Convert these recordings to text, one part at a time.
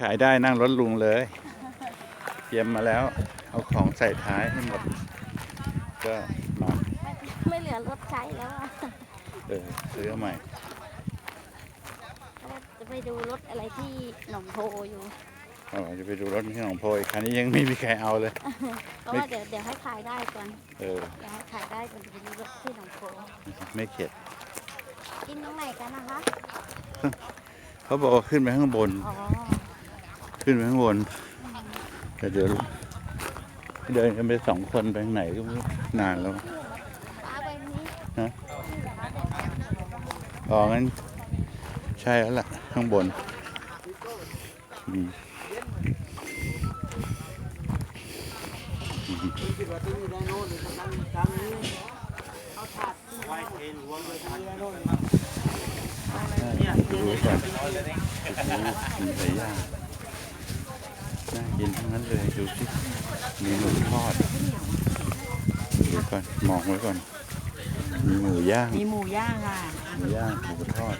ขายได้นั่งรถลุงเลย เตรียมมาแล้ว เอาของใส่ท้ายให้หมด ก็มาไม่เหลือรถใช้แล้วอะเออซื้อเอาใหม่ จะไปดูรถอะไรที่หนองโพอยู่อ๋อจะไปดูรถที่หนองโพยคันนี้ยังไม่มีใครเอาเลยเพราะว่าเดี๋ยวเดี๋ยวให้ขายได้ก่อน เออเดี๋ยวให้ขายได้ก่อนจะไปดูรถที่หนองโพไม่เข็ด กินตรงไหนกันนะคะ เขาบอกว่าขึ้นไปข้างบน อ๋อ ขึ้นไปข้างบนแต่เดี๋ยวเดินกันไปสองคนไปทางไหนก็นานแล้วป้าไปนี้ฮะอ๋องั้นใช่แล้วล่ะ ข้างบนอืมดูไว้ก่อนโอ้โหมีหลายอย่าง น่ากินทั้งนั้นเลยดูสิมีหมูทอดดูก่อนมองไว้ก่อน มีหมูย่างมีหมูย่างค่ะหมูย่างหมูทอด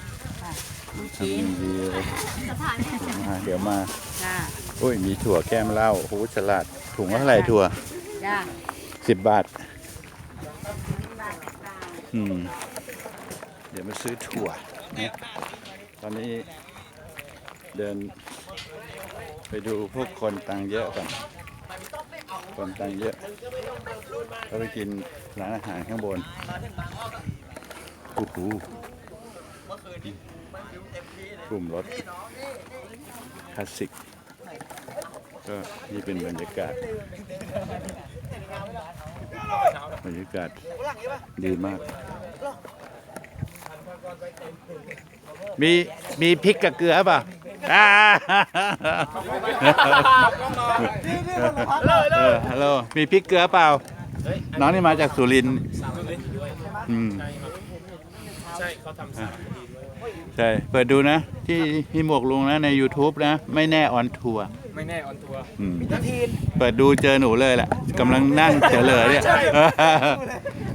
ลูกทำชิ้นดีๆเลยมาเดี๋ยวมาจ้าโอ้ยมีถั่วแก้มเหล้าโอ้โหสลัดถุงละเท่าไหร่ถั่วจ้าสิบบาทอืมเดี๋ยวมาซื้อถั่วนะตอนนี้เดิน ไปดูพวกคนตังเยอะก่อนคนตังเยอะก็ไปกินร้านอาหารข้างบนโอ้โหกลุ่มรถคลาสสิก ก็นี่เป็นบรรยากาศ บรรยากาศดีมาก มีมีพริกกับเกลือป่ะ อ่าเออฮัลโหลมีพริกเกลือเปล่า น้องนี่มาจากสุรินทร์อืมใช่เขาทำสามคดีด้วยใช่เปิดดูนะ ที่ที่หมวกลุงนะใน YouTube นะ ไม่แน่ออนทัวร์ไม่แน่ออนทัวร์อืมเปิดดูเจอหนูเลยแหละกำลังนั่งเฉลยเนี่ย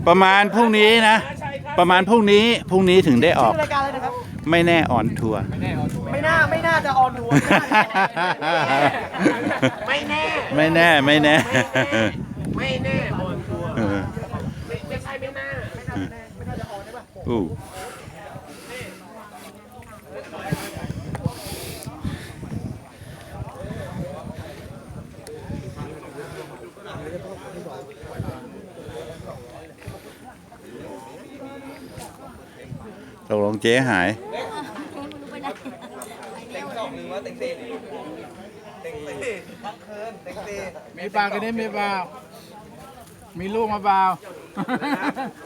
ประมาณพรุ่งนี้นะ ประมาณพรุ่งนี้พรุ่งนี้ถึงได้ออก รายการเลยนะครับ ไม่แน่ออนทัวร์ไม่แน่ออนทัวร์ ไม่น่าไม่น่าจะออนทัวร์ไม่แน่ ไม่แน่ไม่แน่ ไม่แน่ออนทัวร์เออไม่ไม่ใช่ไม่น่าอู้ตกลงเจ๊หาย ไม่รู้ไปไหนไปเร็วเลย มีเปล่ากันนี้มีเปล่ามีลูกมาเปล่า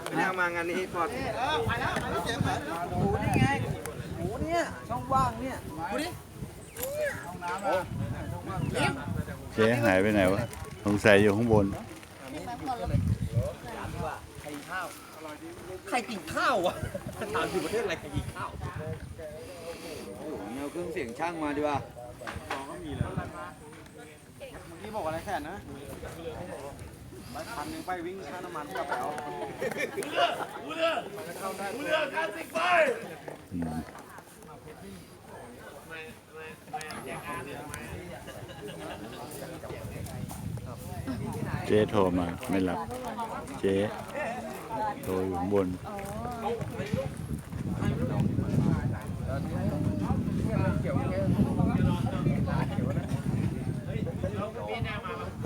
ไม่น่ามางานนี้ปลอดหมูนี่ไงหมูเนี่ยช่องว่างเนี่ยเจ๊หายไปไหนวะสงสัยอยู่ข้างบน ใครกินข้าววะถามอยู่ประเทศอะไรใครกินข้าวเอาเครื่องเสียงช่างมาดีกว่า เมื่อกี้บอกอะไรแสนนะพันหนึ่งไปวิ่งค่าน้ำมันกลับไปเอาอืมเจ๊โทรมาไม่รับ เจ๊โทรอยู่ข้างบ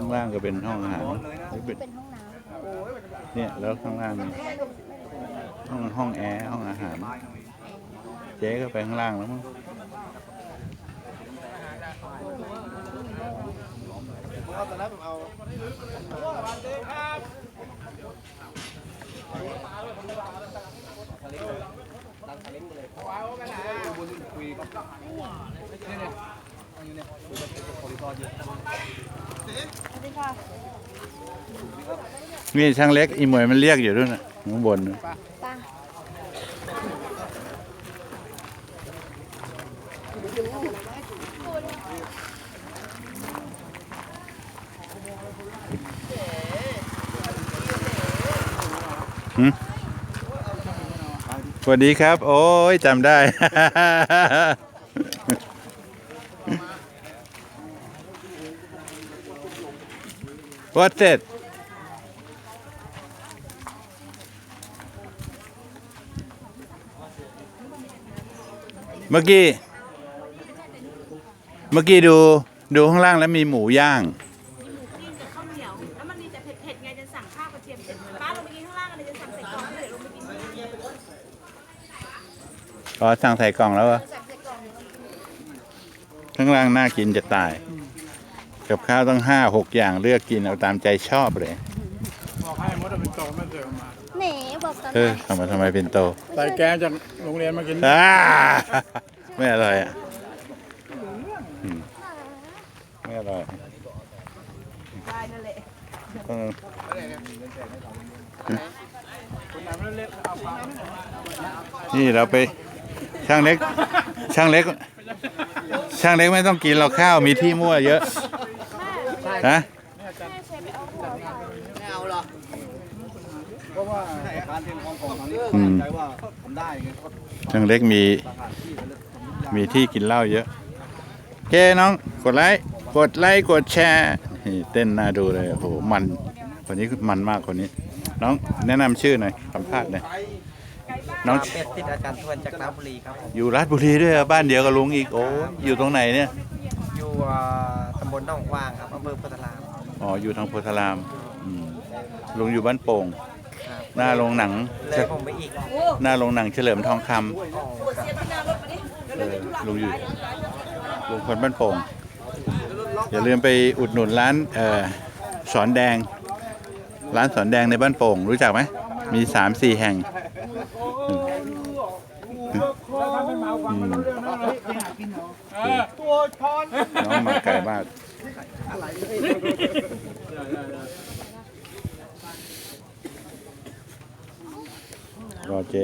ข้างล่างก็เป็นห้องอาหารเฮ้ยเป็นเป็นห้องน้ำเนี่ยแล้วข้างล่างนี่ห้องห้องแอร์ห้องอาหาร เจ๊ก็ไปข้างล่างแล้วมั้งสวัสดีค่ะ นี่ช่างเล็กอีหมวยมันเรียกอยู่ด้วยนะข้างบนนะสวัสดีครับ โอ้ยจำได้ What's it เมื่อกี้เมื่อกี้ดูดูข้างล่างแล้วมีหมูย่างมีหมูปิ้งกับข้าวเหนียว แล้วมันมีแต่เผ็ดๆไงจะสั่งข้าวกระเทียมเผ็ดป้าลงไปกินข้างล่างอะไรจะสั่งใส่กล่องเลยลงไปกินข้างล่างอ๋อสั่งใส่กล่องแล้วเหรอสั่งใส่กล่องข้างล่างน่ากินจะตาย กับข้าวต้องห้าหกอย่างเลือกกินเอาตามใจชอบเลย บอกให้มดเอาเป็นโตไม่เจอมาแหนบอกตอนเออทำไมทำไมเป็นโตใส่แกงจากโรงเรียนมากินอ่าไม่อร่อยอะอืมไม่อร่อยต้องคนไหนไม่เล่นเอาปลานี่เราไปช่างเล็ก ช่างเล็ก ช่างเล็กไม่ต้องกินเราข้าวมีที่มั่วเยอะ นะไม่เอาหรอกเพราะว่าการเตรียมของของทางนี้อืมใจว่าทำได้ไงก็ช่างเล็กมีต่างหากที่มันทำทุกอย่างมีที่กินเหล้าเยอะโอเคน้องกดไลค์กดไลค์กดแชร์นี่เต้นน่าดูเลยโอ้โหมันคนนี้มันมากคนนี้ น้องแนะนำชื่อหน่อยสัมภาษณ์หน่อยน้องเป็ดติดอาจารย์ทวนจากราชบุรีครับผมอยู่ราชบุรีด้วยเหรอบ้านเดียวกับลุงอีกโอ้อยู่ตรงไหนเนี่ยอยู่อ่าตำบลหนองกวางครับอำเภอโพธาราม อ๋อ อยู่ทางโพธารามอืมลุงอยู่บ้านโป่ง ครับ หน้าโรงหนัง เลยผมไปอีกหน้าโรงหนังเฉลิมทองคำอ๋อเออลุงอยู่ลุงคนบ้านโป่ง อย่าลืมไปอุดหนุนร้านเอ่อสอนแดง ร้านสอนแดงในบ้านโป่ง รู้จักไหม มีสามสี่แห่งอืมอืมเออตัวช้อนน้องมาไกลมาก รอเจ๊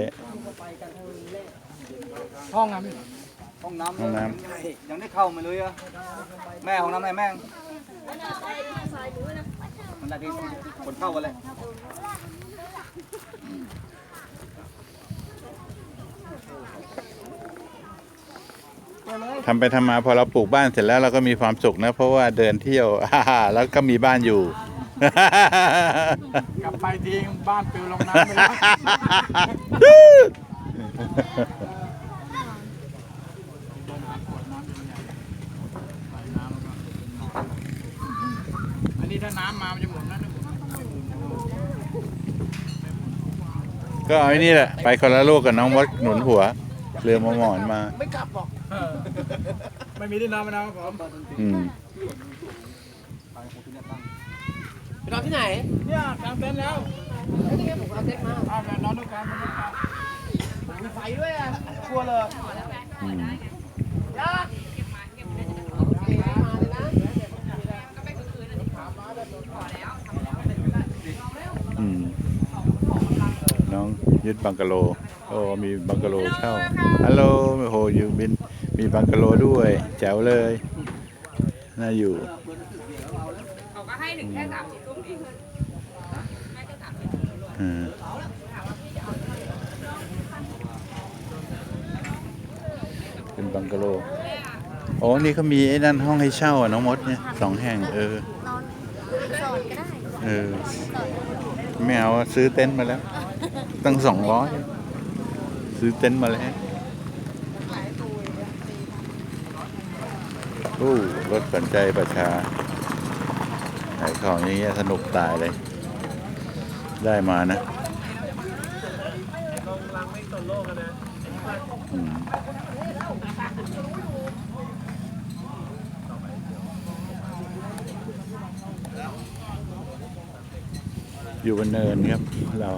ห้องน้ำห้องน้ำห้องน้ยังได้เข้ามาเลยอะแม่ห้องน้ำไหนแม่งมันได้ที่คนเข้ากันเลยำ ทำไปทำมาพอเราปลูกบ้านเสร็จแล้วเราก็มีความสุขนะ เพราะว่าเดินเที่ยวแล้วก็มีบ้านอยู่ กลับไปทีบ้านปิวลงน้ำไปแล้วอันนี้ถ้าน้ำมามันจะหมุนนะก็เอาไอ้นี่แหละ ไปคนละลูกกับน้องมดหนุนหัว เรือมาหมอนมา ไม่กลับหรอก ไม่มีที่นอนมานอนผมอืมไปนอนที่ไหนเนี่ยกางเต็นท์แล้วนี่ผมเอาเต็นท์มาเอามานอนด้วยกันมานอนด้วยกันมีไฟด้วยอะชัวร์เลยอืมอืมน้องยึดบังกะโล โอ้มีบังกะโลเช่า ฮัลโหลโอ้โหอยู่บิน มีบังกะโลด้วย แจ๋วเลย น่าอยู่ เขาก็ให้ถึงแค่สามสิบตุ้มเองอืมเป็นบังกะโลโอ้นี่เขามีไอ้นั่นห้องให้เช่าอะน้องมดเนี่ยสองแห่งเออ นอนสอนก็ได้เออไม่เอาอะซื้อเต็นท์มาแล้ว ตั้งสองร้อยซื้อเต็นท์มาแล้ว อ้รถสัญใจประชาขายของอย่างเงี้ยสนุกตายเลย ได้มานะอืมอยู่บนเนินครับ เรา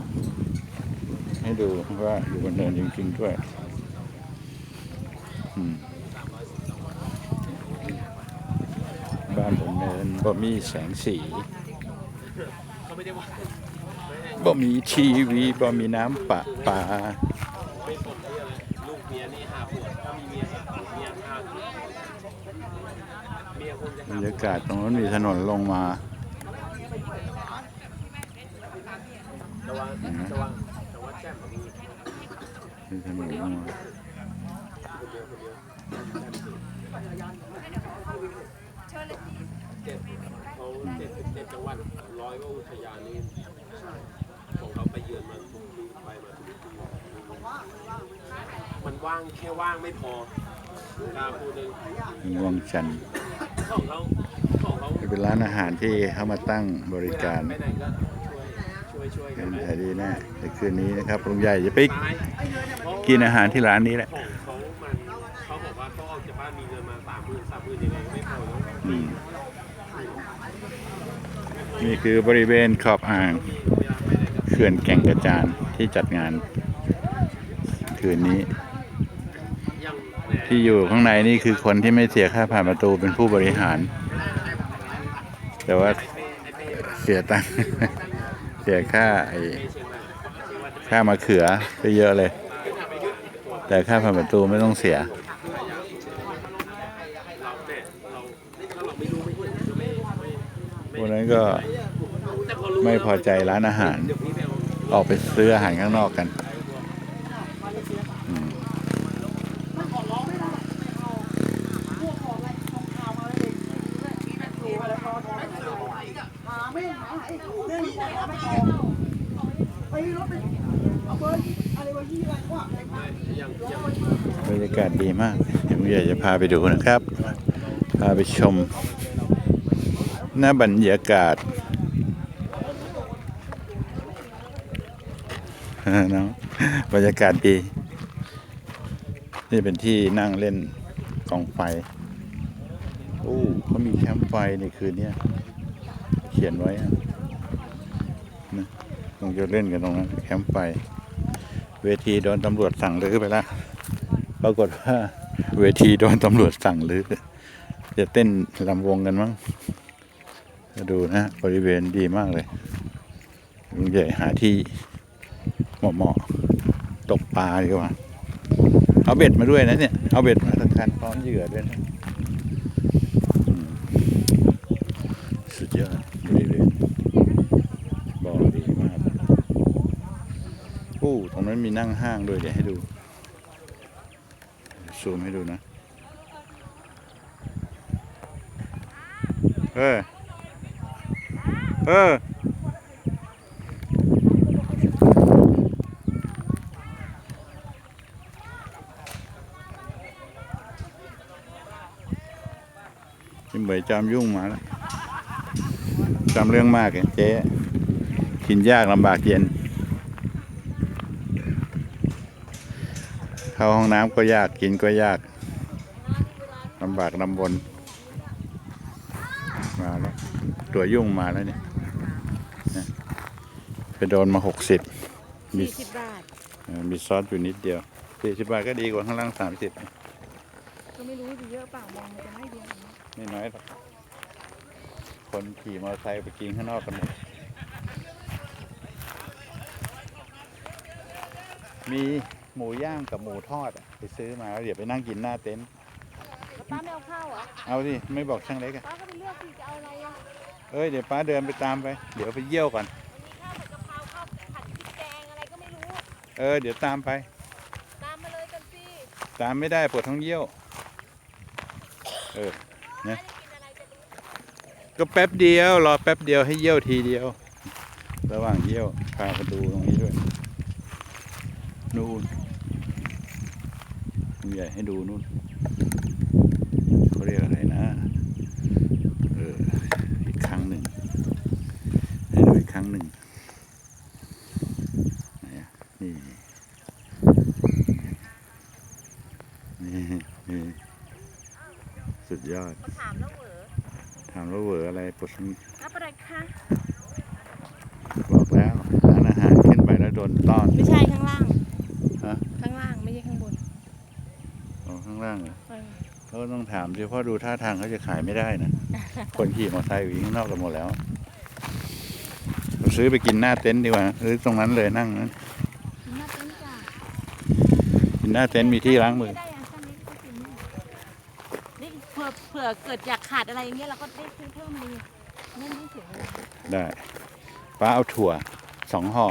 ให้ดูว่าอยู่บนเนินจริงๆด้วยอืมบ้า นบนเนินบ่มีแสงสีบ่มีทีวีบ่มีน้ำปะปาลูกเมียนี่ห้าขวดถ้ามีเมียเมียห้าขวดเมียคงจะบรรยากาศตรงนั้นมีถนนลงมามีถนนลงมา เขาเจ็ดสิบเจ็ดจ็ดจังหวัดร้อยกว่าอุทยานนี่ของเราไปเยือนมาทุกปีไปมาทุกปีมันว่างแค่ว่างไม่พอกล้าพูดเลยง่วงจันทร์ของเขาของเขาเป็นร้านอาหารที่เขามาตั้งบริการไปไหนก็ช่วยช่วยช่วยกักันนไปขายดีแน่ในคืนนี้นะครับลุงใหญ่จะไปตายเพราะว่ากินอาหารที่ร้านนี้แหละ นี่คือบริเวณขอบอ่างเขื่อนแก่งกระจานที่จัดงานคืนนี้ ที่อยู่ข้างในนี่คือคนที่ไม่เสียค่าผ่านประตูเป็นผู้บริหาร แต่ว่าเสียตังค์เสียค่าไอ้ค่ามะเขือไปเยอะเลย แต่ค่าผ่านประตูไม่ต้องเสียเราถ้าเราไม่รู้ไม่พูดก็ไม่ไม่ พ วกนั้นก็ไม่พอใจร้านอาหาร ออกไปซื้ออาหารข้างนอกกันบรรยากาศดีมากเดี๋ยวผมอยากจะพาไปดูนะครับ พาไปชม หน้าบรรยากาศเนาะบรรยากาศดี นี่เป็นที่นั่งเล่นกองไฟโอ้เขามีแคมป์ไฟในคืนนี้เขียนไว้อะนะคงจะเล่นกันตรงนั้น แคมป์ไฟ เวทีโดนตำรวจสั่งรื้อไปแล้วปรากฏว่า เวทีโดนตำรวจสั่งรื้อจะเต้นลำวงกันมั้ง ดูนะบริเวณดีมากเลยลุงใหญ่หาที่เหมาะๆตกปลาดีกว่า เอาเบ็ดมาด้วยนะเนี่ย เอาเบ็ดมาสักคันพร้อมเหยื่อด้วยนะสุดยอดบริเวณบ่อดีมากอู้ตรงนั้นมีนั่งห้างด้วยเดี๋ยวให้ดู ซูมให้ดูนะ เออ เออพี่เหมยจอมยุ่งมาแล้วจำเรื่องมากเลยเจ๊กินยากลำบากเย็น เข้าห้องน้ำก็ยากกินก็ยากลำบากลำบนมาแล้ว ตัวยุ่งมาแล้วเนี่ย ไปโดนมาหกสิบมีสี่สิบบาทเอ่อมีซอสอยู่นิดเดียวสี่สิบบาทก็ดีกว่าข้างล่างสามสิบก็ไม่รู้จะเยอะเปล่ามองมันจะไม่เยอะนะไม่น้อยหรอกคนขี่มอเตอร์ไซค์ไปกินข้างนอกกันหมดมีหมูย่างกับหมูทอดอะไปซื้อมาแล้วเดี๋ยวไปนั่งกินหน้าเต็นท์แล้วป้าไม่เอาข้าวเหรอเอาดิไม่บอกช่างเล็กอะป้าก็ไปเลือกสิจะเอาอะไรอะเอ้ยเดี๋ยวป้าเดินไปตามไป เดี๋ยวไปเยี่ยวก่อน เออ เดี๋ยวตามไป ตามมาเลยกันสิตามไม่ได้ปวดท้องเยี่ยว เออป้าจะกินอะไรจะรู้ก็แป๊บเดียว รอแป๊บเดียวให้เยี่ยวทีเดียว ระหว่างเยี่ยวพามาดูตรงนี้ด้วย นู่นลุงใหญ่ให้ดูนู่นเขาเรียกอะไรนะ เออ อีกครั้งหนึ่ง ให้ดูอีกครั้งหนึ่งไหนอะนี่ นี่นี่สุดยอด เขาถามแล้วเหรอ ถามว่าเหวออะไรปวดท้องรับอะไรคะบอกแล้วร้านอาหารขึ้นไปแล้วโดนต้อน ไม่ใช่ข้างล่างฮะ ข้างล่างไม่ใช่ข้างบนอ๋อข้างล่างเหรอเออเขาต้องถามสิเพราะดูท่าทางเขาจะขายไม่ได้นะ คนขี่มอเตอร์ไซค์อยู่ข้างนอกกันหมดแล้วเราซื้อไปกินหน้าเต็นท์ดีกว่าซื้อตรงนั้นเลยนั่งนั้นกินหน้าเต็นท์จ้ะกินหน้าเต็นท์มีที่ล้างมือไได้อะช่างนี้ก็กินนี่นี่เผื่อเผื่อเกิดอยากขาดอะไรอย่างเงี้ยเราก็ได้ซื้อเพิ่มเลย ไม่ไม่เสียเวลาได้ป้าเอาถั่วสองห่อ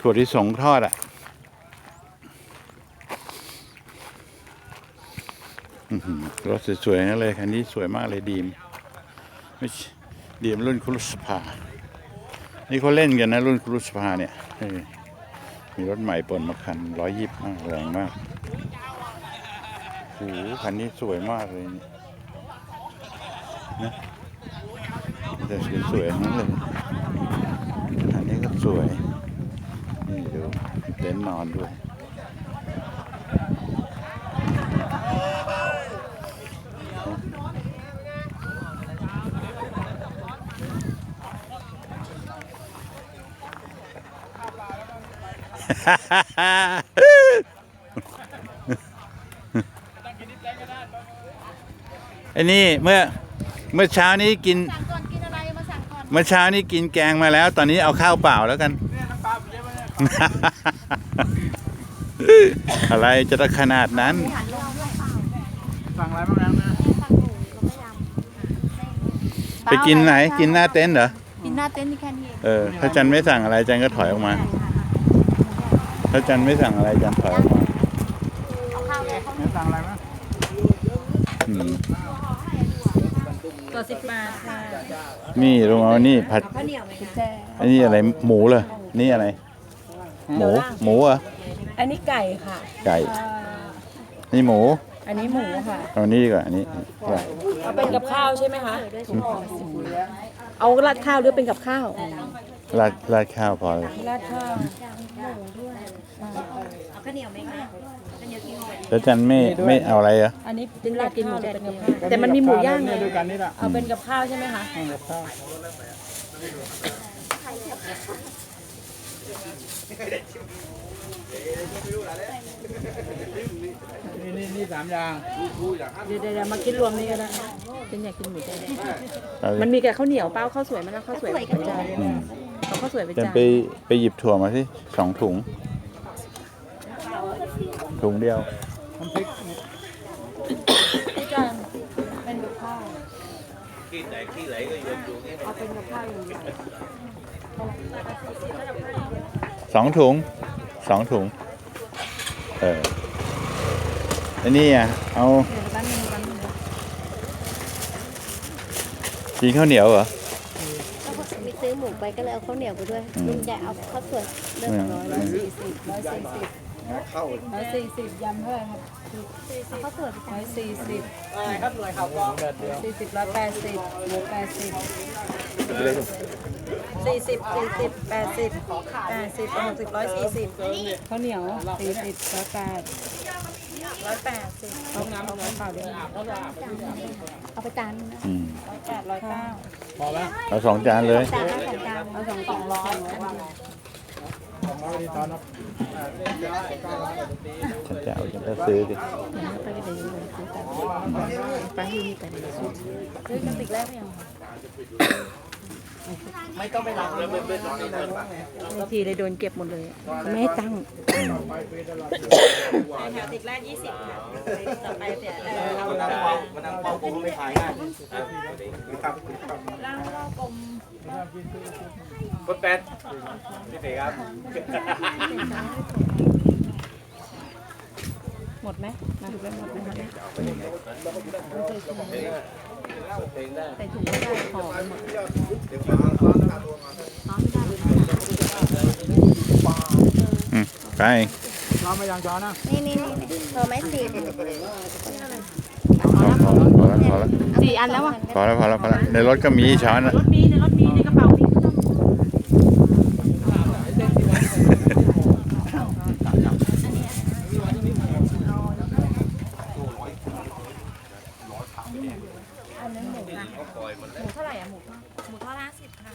ถั่วที่สงทอดอะรถสวยๆนั่นเลยคันนี้สวยมากเลยดีมไม่ดีมรุ่นครุสภา นี่เขาเล่นกันนะรุ่นครุสภาเนี่ยมีรถใหม่ปนมาคันร้อยยิบมากแรงมากโอ้โหคันนี้สวยมากเลยนี่นะ แต่สวยๆทั้งนั้นเลยคันนี้ก็สวย นี่ดูเต็นท์นอนด้วยไอ้นี่เมื่อเมื่อเช้านี้กิน เมื่อเช้านี้กินแกงมาแล้ว ตอนนี้เอาข้าวเปล่าแล้วกัน อะไรจะได้ขนาดนั้น สั่งอะไรบ้างนะไปกินไหน กินหน้าเต็นท์เหรอ กินหน้าเต็นท์นี่แค่นี้เองเออ ถ้าจันไม่สั่งอะไรจันก็ถอยออกมา ถ้าจันไม่สั่งอะไรจันถอยออกมาเอาข้าวเลยเขาสั่งอะไรบ้าง อืมตัวสิบบาทค่ะนี่ลุงเอานี่ผัด ข้าวเหนียวไหมคะ อันนี้อะไรหมูเลยนี่อะไร หมู หมูเหรอะอันนี้ไก่ค่ะ ไก่ นี่หมูอันนี้หมูค่ะ เอานี่ดีกว่าอันนี้เอาเป็นกับข้าวใช่ไหมคะ เอาราดข้าวหรือเป็นกับข้าว ราดราดข้าวพอเลยราดข้าวแล้วจันไม่ไม่เอาอะไรเหรอะอันนี้เป็นราดกินหมูจะเป็นกับข้าวแต่มันมีหมูย่างไงด้วยกันนี่แหละเอาเป็นกับข้าวใช่ไหมคะสั่งกับข้าวนี่นี่นี่สามอย่างเดี๋ยวเดี๋ยวเดี๋ยวมากินรวมนี่ก็ได้เป็นอยากกินหมูใจเอาดิมันมีแต่ข้าวเหนียวเป้าข้าวสวยมันเอาข้าวสวยไปจานอืมเอา ข้าวสวยไปจันจานไปไปหยิบถั่วมาสิสองถุง ถุงเดียวน้ำพริกพี่จานเป็นกับข้าวเอาเป็นกับข้าวอย่างเดียวสองถุงสองถุง เอออันนี้อะเอาเดี๋ยวแป๊บนึงแป๊บนึงกินข้าวเหนียวเหรอไปซื้อหมู ไปก็เลยเอาข้าวเหนียวไปด้วยอืมลุงจะเอาข้าวสวยเลือกไม่เอาร้อยไม่ร้อยเอาสี่สิบร้อยสี่สิบร้อยสี่สิบยำเท่าไหร่ครับเอาข้าวสวยไปร้อยสี่สิบอะไรครับหน่วยข่าวกรองแบบเดียวสี่สิบร้อยแปดสิบหมูแปดสิบสี่สิบสี่สิบแปดสิบแปดสิบหกสิบร้อยสี่สิบข้าวเหนียวสี่สิบร้อยแปด ร้อยแปดสิบเอาน้ำเอาน้ำเปล่าด้วยเอาไปจานนึงนะอืมร้อยแปดร้อยเก้าพอไหมเอาสองจานเลยจานละสองจานเอาสองสองร้อยของเราดีตอนนะฉันจะเอาฉันจะซื้อดิไปกันเดี๋ยวเลยซื้อกันไปที่นี่ไปเลยซื้อกระติกแรกยัง ไม่ต้องไปรับเลยไม่ต้องไปรับบางทีเลยโดนเก็บหมดเลยไม่ให้ตั้งแถวติดแรกยี่สิบค่ะต่อไปเสียมันนั่งเฝ้ามันนั่งเฝ้าผมไม่ขายง่ายครับร่างรอบกลมคนแปดพี่เต๋ครับ หมดไหมมาถูกแล้วหมดไหม ใส่ถุงไม่ได้ห่อหมดอืมไปเราไม่ยังช้อนนะนี่นี่นี่เธอไหมสี่พอพอพอแล้วพอแล้วสี่อันแล้วอะพอแล้วพอแล้วพอแล้วในรถก็มีช้อนนะรถมีในรถมีในกระเป๋ามี หมูเท่าไหร่อะหมู หมูทอดห้าสิบค่ะ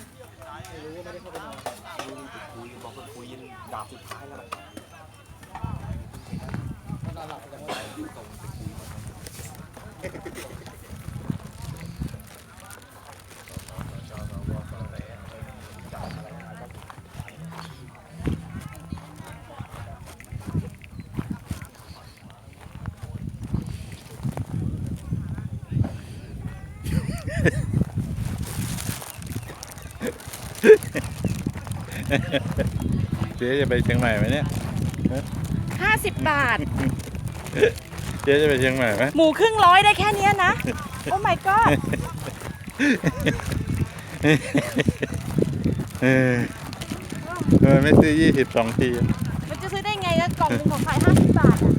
เจ๊จะไปเชียงใหม่ไหมเนี่ยห้าสิบบาท เจ๊จะไปเชียงใหม่ไหมหมูครึ่งร้อยได้แค่เนี้ยนะ โอ้ my god เออเออไม่ซื้อยี่สิบสองที มันจะซื้อได้ไงก็กล่องหนึงของขายห้าสิบบาทอะ